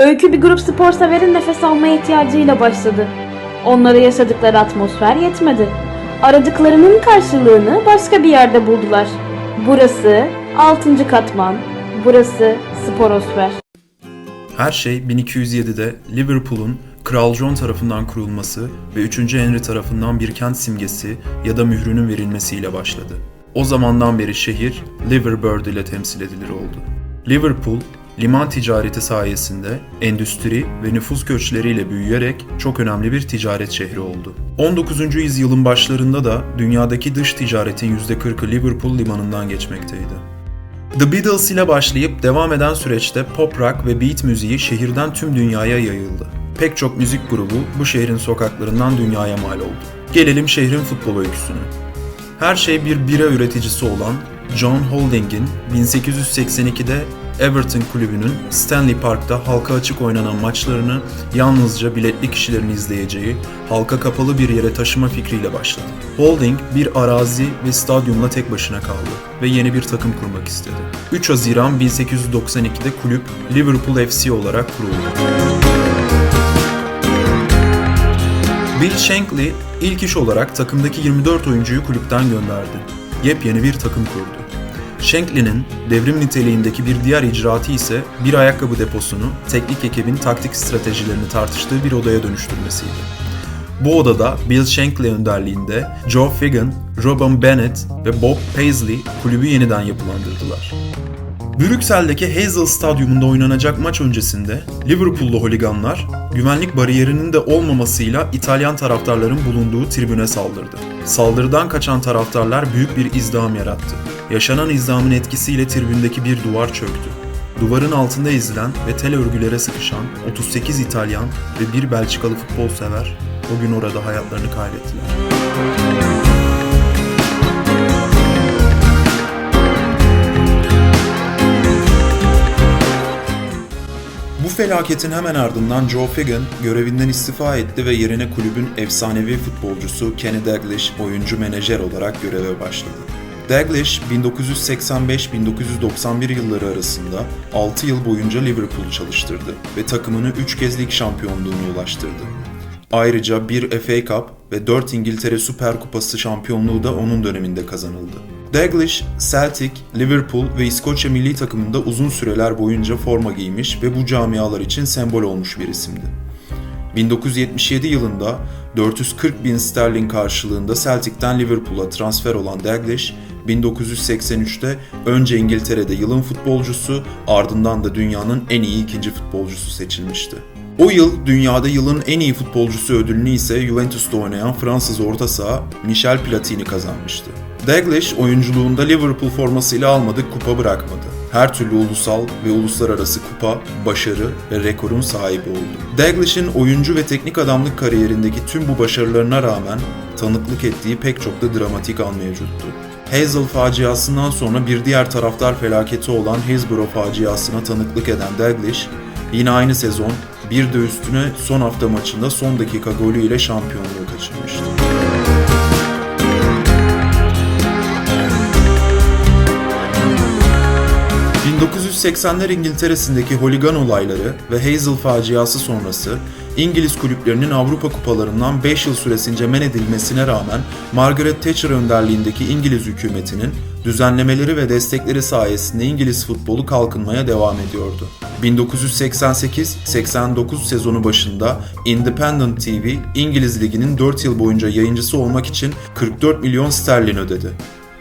Öykü bir grup spor severin nefes almaya ihtiyacıyla başladı. Onlara yaşadıkları atmosfer yetmedi. Aradıklarının karşılığını başka bir yerde buldular. Burası 6. katman. Burası sporosfer. Her şey 1207'de Liverpool'un Kral John tarafından kurulması ve 3. Henry tarafından bir kent simgesi ya da mührünün verilmesiyle başladı. O zamandan beri şehir Liverbird ile temsil edilir oldu. Liverpool, liman ticareti sayesinde endüstri ve nüfus göçleriyle büyüyerek çok önemli bir ticaret şehri oldu. 19. yüzyılın başlarında da dünyadaki dış ticaretin %40'ı Liverpool limanından geçmekteydi. The Beatles ile başlayıp devam eden süreçte pop rock ve beat müziği şehirden tüm dünyaya yayıldı. Pek çok müzik grubu bu şehrin sokaklarından dünyaya mal oldu. Gelelim şehrin futbol öyküsüne. Her şey bir bira üreticisi olan John Holding'in 1882'de Everton kulübünün Stanley Park'ta halka açık oynanan maçlarını yalnızca biletli kişilerin izleyeceği halka kapalı bir yere taşıma fikriyle başladı. Holding bir arazi ve stadyumla tek başına kaldı ve yeni bir takım kurmak istedi. 3 Haziran 1892'de kulüp Liverpool FC olarak kuruldu. Bill Shankly ilk iş olarak takımdaki 24 oyuncuyu kulüpten gönderdi. Yepyeni bir takım kurdu. Shankly'nin devrim niteliğindeki bir diğer icraatı ise bir ayakkabı deposunu teknik ekibin taktik stratejilerini tartıştığı bir odaya dönüştürmesiydi. Bu odada Bill Shankly önderliğinde Joe Fagan, Robin Bennett ve Bob Paisley kulübü yeniden yapılandırdılar. Brüksel'deki Hazel Stadyumunda oynanacak maç öncesinde Liverpool'lu holiganlar güvenlik bariyerinin de olmamasıyla İtalyan taraftarların bulunduğu tribüne saldırdı. Saldırıdan kaçan taraftarlar büyük bir izdiham yarattı. Yaşanan izdihamın etkisiyle tribündeki bir duvar çöktü. Duvarın altında ezilen ve tel örgülere sıkışan 38 İtalyan ve bir Belçikalı futbol sever o gün orada hayatlarını kaybettiler. Bu felaketin hemen ardından Joe Fagan görevinden istifa etti ve yerine kulübün efsanevi futbolcusu Kenny Dalglish oyuncu menajer olarak göreve başladı. Dalglish 1985-1991 yılları arasında 6 yıl boyunca Liverpool'u çalıştırdı ve takımını 3 kez lig şampiyonluğuna ulaştırdı. Ayrıca bir FA Cup ve 4 İngiltere Süper Kupası şampiyonluğu da onun döneminde kazanıldı. Dalglish, Celtic, Liverpool ve İskoçya milli takımında uzun süreler boyunca forma giymiş ve bu camialar için sembol olmuş bir isimdi. 1977 yılında 440 bin sterlin karşılığında Celtic'ten Liverpool'a transfer olan Dalglish, 1983'te önce İngiltere'de yılın futbolcusu ardından da dünyanın en iyi ikinci futbolcusu seçilmişti. O yıl dünyada yılın en iyi futbolcusu ödülünü ise Juventus'ta oynayan Fransız orta saha Michel Platini kazanmıştı. Dalglish oyunculuğunda Liverpool formasıyla almadık kupa bırakmadı. Her türlü ulusal ve uluslararası kupa, başarı ve rekorun sahibi oldu. Dalglish'in oyuncu ve teknik adamlık kariyerindeki tüm bu başarılarına rağmen tanıklık ettiği pek çok da dramatik an mevcuttu. Hazel faciasından sonra bir diğer taraftar felaketi olan Hillsborough faciasına tanıklık eden Dalglish, yine aynı sezon bir de üstüne son hafta maçında son dakika golüyle şampiyonluğu kaçırmıştı. ...1980'ler İngiltere'sindeki holigan olayları ve Hazel faciası sonrası İngiliz kulüplerinin Avrupa kupalarından 5 yıl süresince men edilmesine rağmen Margaret Thatcher önderliğindeki İngiliz hükümetinin düzenlemeleri ve destekleri sayesinde İngiliz futbolu kalkınmaya devam ediyordu. 1988-89 sezonu başında Independent TV İngiliz Ligi'nin 4 yıl boyunca yayıncısı olmak için 44 milyon sterlin ödedi.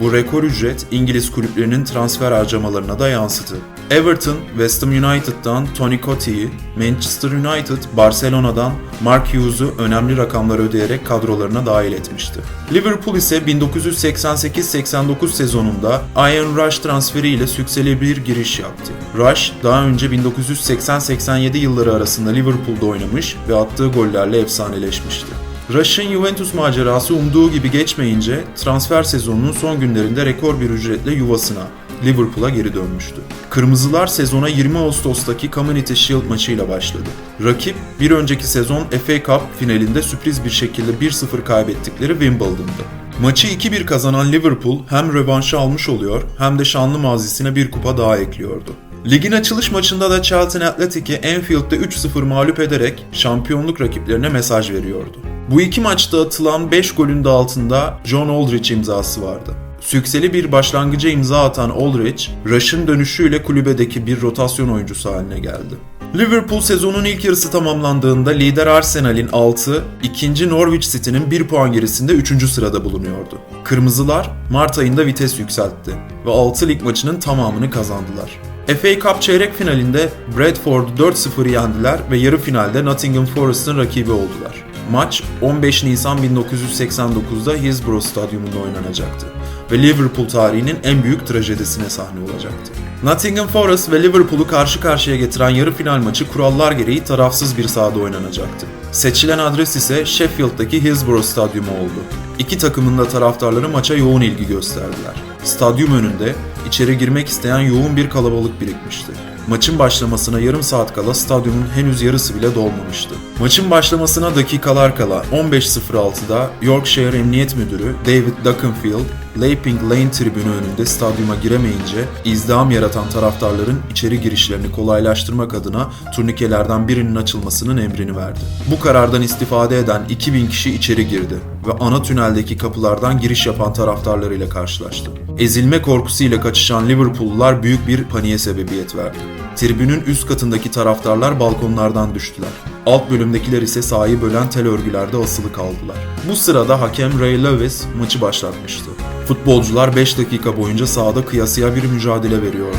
Bu rekor ücret İngiliz kulüplerinin transfer harcamalarına da yansıdı. Everton, West Ham United'dan Tony Cottee, Manchester United, Barcelona'dan Mark Hughes'u önemli rakamlar ödeyerek kadrolarına dahil etmişti. Liverpool ise 1988-89 sezonunda Ian Rush transferiyle sükseli bir giriş yaptı. Rush, daha önce 1980-87 yılları arasında Liverpool'da oynamış ve attığı gollerle efsaneleşmişti. Rush'ın Juventus macerası umduğu gibi geçmeyince transfer sezonunun son günlerinde rekor bir ücretle yuvasına, Liverpool'a geri dönmüştü. Kırmızılar sezona 20 Ağustos'taki Community Shield maçıyla başladı. Rakip bir önceki sezon FA Cup finalinde sürpriz bir şekilde 1-0 kaybettikleri Wimbledon'dı. Maçı 2-1 kazanan Liverpool hem rövanşı almış oluyor hem de şanlı mazisine bir kupa daha ekliyordu. Ligin açılış maçında da Charlton Athletic'i Anfield'de 3-0 mağlup ederek şampiyonluk rakiplerine mesaj veriyordu. Bu iki maçta atılan 5 golün de altında John Aldridge imzası vardı. Sükseli bir başlangıca imza atan Aldridge, Rush'ın dönüşüyle kulübedeki bir rotasyon oyuncusu haline geldi. Liverpool sezonun ilk yarısı tamamlandığında lider Arsenal'in 6, ikinci Norwich City'nin 1 puan gerisinde 3. sırada bulunuyordu. Kırmızılar Mart ayında vites yükseltti ve 6 lig maçının tamamını kazandılar. FA Cup çeyrek finalinde Bradford'u 4-0 yendiler ve yarı finalde Nottingham Forest'ın rakibi oldular. Maç 15 Nisan 1989'da Hillsborough Stadyumunda oynanacaktı ve Liverpool tarihinin en büyük trajedisine sahne olacaktı. Nottingham Forest ve Liverpool'u karşı karşıya getiren yarı final maçı kurallar gereği tarafsız bir sahada oynanacaktı. Seçilen adres ise Sheffield'daki Hillsborough Stadyumu oldu. İki takımın da taraftarları maça yoğun ilgi gösterdiler. Stadyum önünde içeri girmek isteyen yoğun bir kalabalık birikmişti. Maçın başlamasına yarım saat kala stadyumun henüz yarısı bile dolmamıştı. Maçın başlamasına dakikalar kala 15.06'da Yorkshire Emniyet Müdürü David Duckenfield, Laping Lane tribünü önünde stadyuma giremeyince izdiham yaratan taraftarların içeri girişlerini kolaylaştırmak adına turnikelerden birinin açılmasının emrini verdi. Bu karardan istifade eden 2000 kişi içeri girdi ve ana tüneldeki kapılardan giriş yapan taraftarlarıyla karşılaştı. Ezilme korkusuyla kaçışan Liverpoollular büyük bir paniğe sebebiyet verdi. Tribünün üst katındaki taraftarlar balkonlardan düştüler. Alt bölümdekiler ise sahayı bölen tel örgülerde asılı kaldılar. Bu sırada hakem Ray Lewis maçı başlatmıştı. Futbolcular 5 dakika boyunca sahada kıyasıya bir mücadele veriyordu.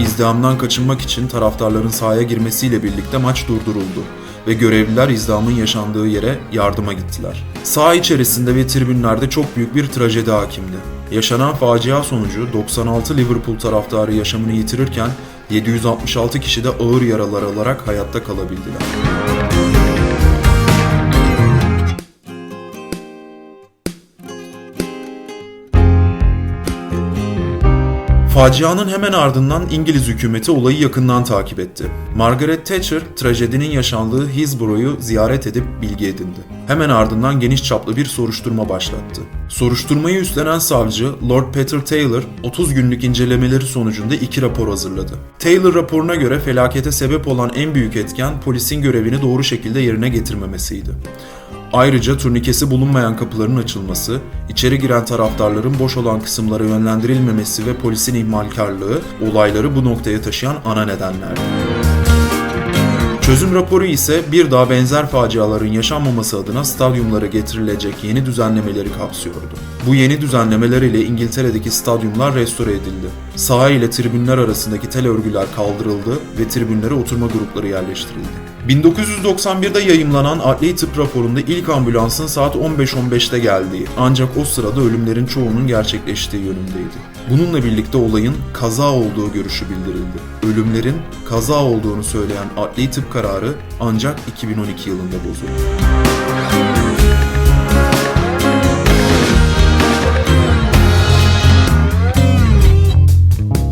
İzdihamdan kaçınmak için taraftarların sahaya girmesiyle birlikte maç durduruldu ve görevliler izdihamın yaşandığı yere yardıma gittiler. Saha içerisinde ve tribünlerde çok büyük bir trajedi hakimdi. Yaşanan facia sonucu 96 Liverpool taraftarı yaşamını yitirirken 766 kişi de ağır yaralar alarak hayatta kalabildiler. Facianın hemen ardından İngiliz hükümeti olayı yakından takip etti. Margaret Thatcher, trajedinin yaşandığı Hillsborough'u ziyaret edip bilgi edindi. Hemen ardından geniş çaplı bir soruşturma başlattı. Soruşturmayı üstlenen savcı Lord Peter Taylor, 30 günlük incelemeleri sonucunda iki rapor hazırladı. Taylor raporuna göre felakete sebep olan en büyük etken polisin görevini doğru şekilde yerine getirmemesiydi. Ayrıca turnikesi bulunmayan kapıların açılması, içeri giren taraftarların boş olan kısımlara yönlendirilmemesi ve polisin ihmalkarlığı olayları bu noktaya taşıyan ana nedenlerdi. Çözüm raporu ise bir daha benzer faciaların yaşanmaması adına stadyumlara getirilecek yeni düzenlemeleri kapsıyordu. Bu yeni düzenlemeler ile İngiltere'deki stadyumlar restore edildi. Saha ile tribünler arasındaki tel örgüler kaldırıldı ve tribünlere oturma grupları yerleştirildi. 1991'de yayımlanan adli tıp raporunda ilk ambulansın saat 15.15'te geldiği ancak o sırada ölümlerin çoğunun gerçekleştiği yönündeydi. Bununla birlikte olayın kaza olduğu görüşü bildirildi. Ölümlerin kaza olduğunu söyleyen adli tıp kararı ancak 2012 yılında bozuldu.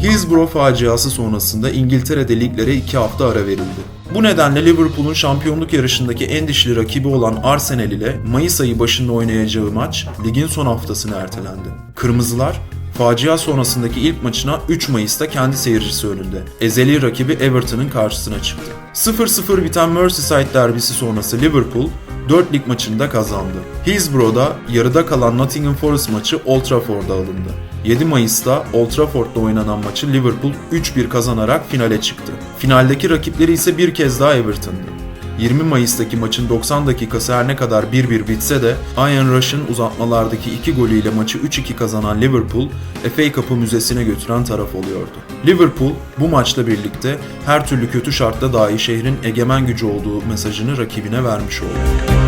Hillsborough faciası sonrasında İngiltere'de liglere iki hafta ara verildi. Bu nedenle Liverpool'un şampiyonluk yarışındaki en dişli rakibi olan Arsenal ile Mayıs ayı başında oynayacağı maç ligin son haftasına ertelendi. Kırmızılar facia sonrasındaki ilk maçına 3 Mayıs'ta kendi seyircisi önünde ezeli rakibi Everton'ın karşısına çıktı. 0-0 biten Merseyside derbisi sonrası Liverpool 4 lig maçında kazandı. Hillsborough'da yarıda kalan Nottingham Forest maçı Old Trafford'da alındı. 7 Mayıs'ta Old Trafford'da oynanan maçı Liverpool 3-1 kazanarak finale çıktı. Finaldeki rakipleri ise bir kez daha Everton'dı. 20 Mayıs'taki maçın 90 dakikası her ne kadar 1-1 bitse de Ian Rush'ın uzatmalardaki 2 golüyle maçı 3-2 kazanan Liverpool, FA Cup'ı müzesine götüren taraf oluyordu. Liverpool bu maçla birlikte her türlü kötü şartta dahi şehrin egemen gücü olduğu mesajını rakibine vermiş oldu.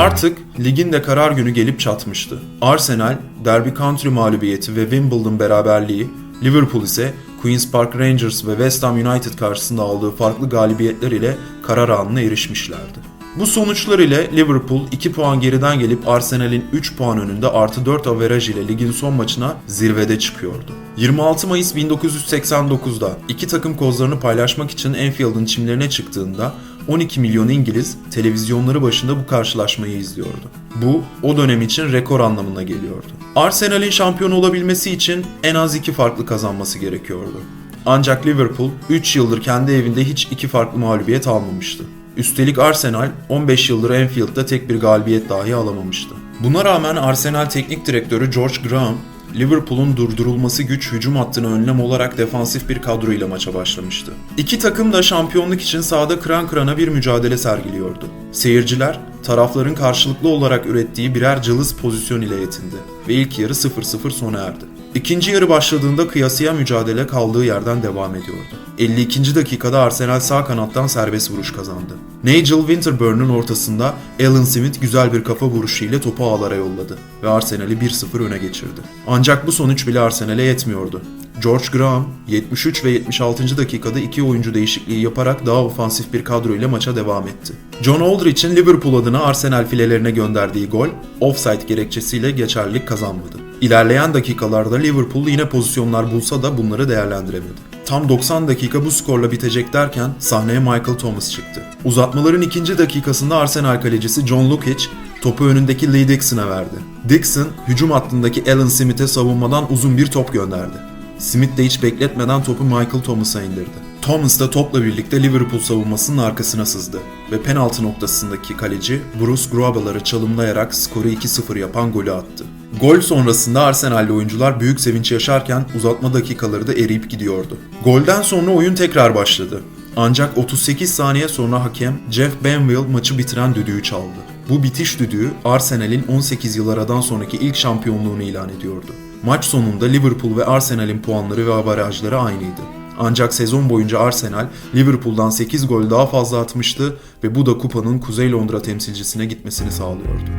Artık ligin de karar günü gelip çatmıştı. Arsenal, Derby County mağlubiyeti ve Wimbledon beraberliği, Liverpool ise Queen's Park Rangers ve West Ham United karşısında aldığı farklı galibiyetler ile karar anına erişmişlerdi. Bu sonuçlar ile Liverpool 2 puan geriden gelip Arsenal'in 3 puan önünde artı 4 averaj ile ligin son maçına zirvede çıkıyordu. 26 Mayıs 1989'da iki takım kozlarını paylaşmak için Enfield'ın çimlerine çıktığında 12 milyon İngiliz televizyonları başında bu karşılaşmayı izliyordu. Bu o dönem için rekor anlamına geliyordu. Arsenal'in şampiyon olabilmesi için en az iki farklı kazanması gerekiyordu. Ancak Liverpool 3 yıldır kendi evinde hiç iki farklı mağlubiyet almamıştı. Üstelik Arsenal 15 yıldır Anfield'da tek bir galibiyet dahi alamamıştı. Buna rağmen Arsenal teknik direktörü George Graham, Liverpool'un durdurulması güç hücum hattına önlem olarak defansif bir kadroyla maça başlamıştı. İki takım da şampiyonluk için sahada kıran kırana bir mücadele sergiliyordu. Seyirciler tarafların karşılıklı olarak ürettiği birer cılız pozisyon ile yetindi ve ilk yarı 0-0 sona erdi. İkinci yarı başladığında kıyasıya mücadele kaldığı yerden devam ediyordu. 52. dakikada Arsenal sağ kanattan serbest vuruş kazandı. Nigel Winterburn'un ortasında Alan Smith güzel bir kafa vuruşu ile topu ağlara yolladı ve Arsenal'i 1-0 öne geçirdi. Ancak bu sonuç bile Arsenal'e yetmiyordu. George Graham 73 ve 76. dakikada iki oyuncu değişikliği yaparak daha ofansif bir kadro ile maça devam etti. John Aldrich'in Liverpool adına Arsenal filelerine gönderdiği gol offside gerekçesiyle geçerlilik kazanmadı. İlerleyen dakikalarda Liverpool yine pozisyonlar bulsa da bunları değerlendiremedi. Tam 90 dakika bu skorla bitecek derken sahneye Michael Thomas çıktı. Uzatmaların ikinci dakikasında Arsenal kalecisi John Lukic topu önündeki Lee Dixon'a verdi. Dixon hücum hattındaki Alan Smith'e savunmadan uzun bir top gönderdi. Smith de hiç bekletmeden topu Michael Thomas'a indirdi. Thomas da topla birlikte Liverpool savunmasının arkasına sızdı ve penaltı noktasındaki kaleci Bruce Groabel'ları çalımlayarak skoru 2-0 yapan golü attı. Gol sonrasında Arsenal'li oyuncular büyük sevinç yaşarken uzatma dakikaları da eriyip gidiyordu. Golden sonra oyun tekrar başladı. Ancak 38 saniye sonra hakem Jeff Benville maçı bitiren düdüğü çaldı. Bu bitiş düdüğü Arsenal'in 18 yıl aradan sonraki ilk şampiyonluğunu ilan ediyordu. Maç sonunda Liverpool ve Arsenal'in puanları ve avarajları aynıydı. Ancak sezon boyunca Arsenal Liverpool'dan 8 gol daha fazla atmıştı ve bu da kupanın Kuzey Londra temsilcisine gitmesini sağlıyordu.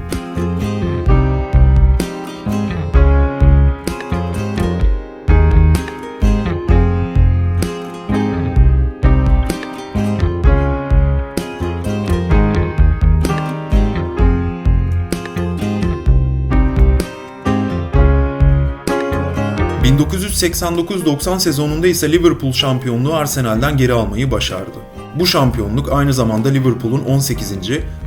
...1989-90 sezonunda ise Liverpool şampiyonluğu Arsenal'den geri almayı başardı. Bu şampiyonluk aynı zamanda Liverpool'un 18.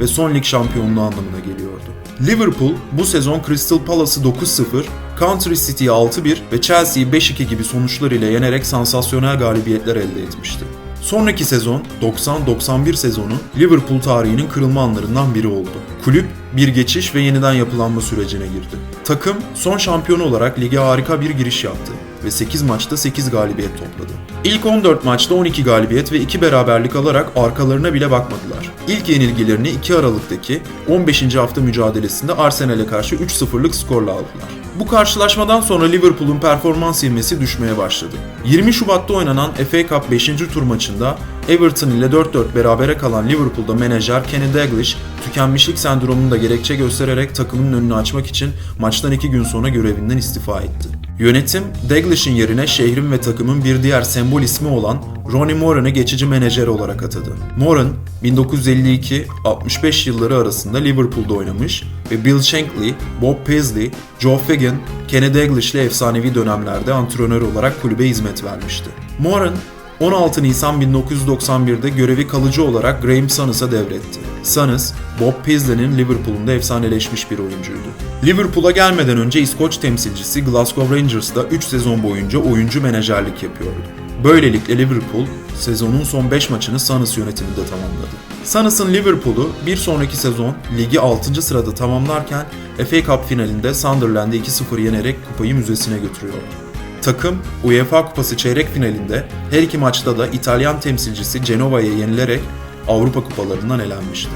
ve son lig şampiyonluğu anlamına geliyordu. Liverpool bu sezon Crystal Palace'ı 9-0, Country City'yi 6-1 ve Chelsea'yi 5-2 gibi sonuçlar ile yenerek sansasyonel galibiyetler elde etmişti. Sonraki sezon 90-91 sezonu Liverpool tarihinin kırılma anlarından biri oldu. Kulüp bir geçiş ve yeniden yapılanma sürecine girdi. Takım son şampiyon olarak lige harika bir giriş yaptı ve 8 maçta 8 galibiyet topladı. İlk 14 maçta 12 galibiyet ve 2 beraberlik alarak arkalarına bile bakmadılar. İlk yenilgilerini 2 Aralık'taki 15. hafta mücadelesinde Arsenal'e karşı 3-0'lık skorla aldılar. Bu karşılaşmadan sonra Liverpool'un performans ivmesi düşmeye başladı. 20 Şubat'ta oynanan FA Cup 5. tur maçında Everton ile 4-4 berabere kalan Liverpool'da menajer Kenny Dalglish tükenmişlik sendromunu da gerekçe göstererek takımın önünü açmak için maçtan 2 gün sonra görevinden istifa etti. Yönetim, Dalglish'in yerine şehrin ve takımın bir diğer sembol ismi olan Ronnie Moran'ı geçici menajer olarak atadı. Moran, 1952-65 yılları arasında Liverpool'da oynamış ve Bill Shankly, Bob Paisley, Joe Fagan, Kenny Dalglish ile efsanevi dönemlerde antrenör olarak kulübe hizmet vermişti. Moran, 16 Nisan 1991'de görevi kalıcı olarak Graham Souness'a devretti. Souness, Bob Paisley'nin Liverpool'unda efsaneleşmiş bir oyuncuydu. Liverpool'a gelmeden önce İskoç temsilcisi Glasgow Rangers'da 3 sezon boyunca oyuncu menajerlik yapıyordu. Böylelikle Liverpool sezonun son 5 maçını Souness yönetiminde tamamladı. Souness'ın Liverpool'u bir sonraki sezon ligi 6. sırada tamamlarken FA Cup finalinde Sunderland'ı 2-0 yenerek kupayı müzesine götürüyordu. Takım UEFA Kupası çeyrek finalinde her iki maçta da İtalyan temsilcisi Genova'ya yenilerek Avrupa kupalarından elenmişti.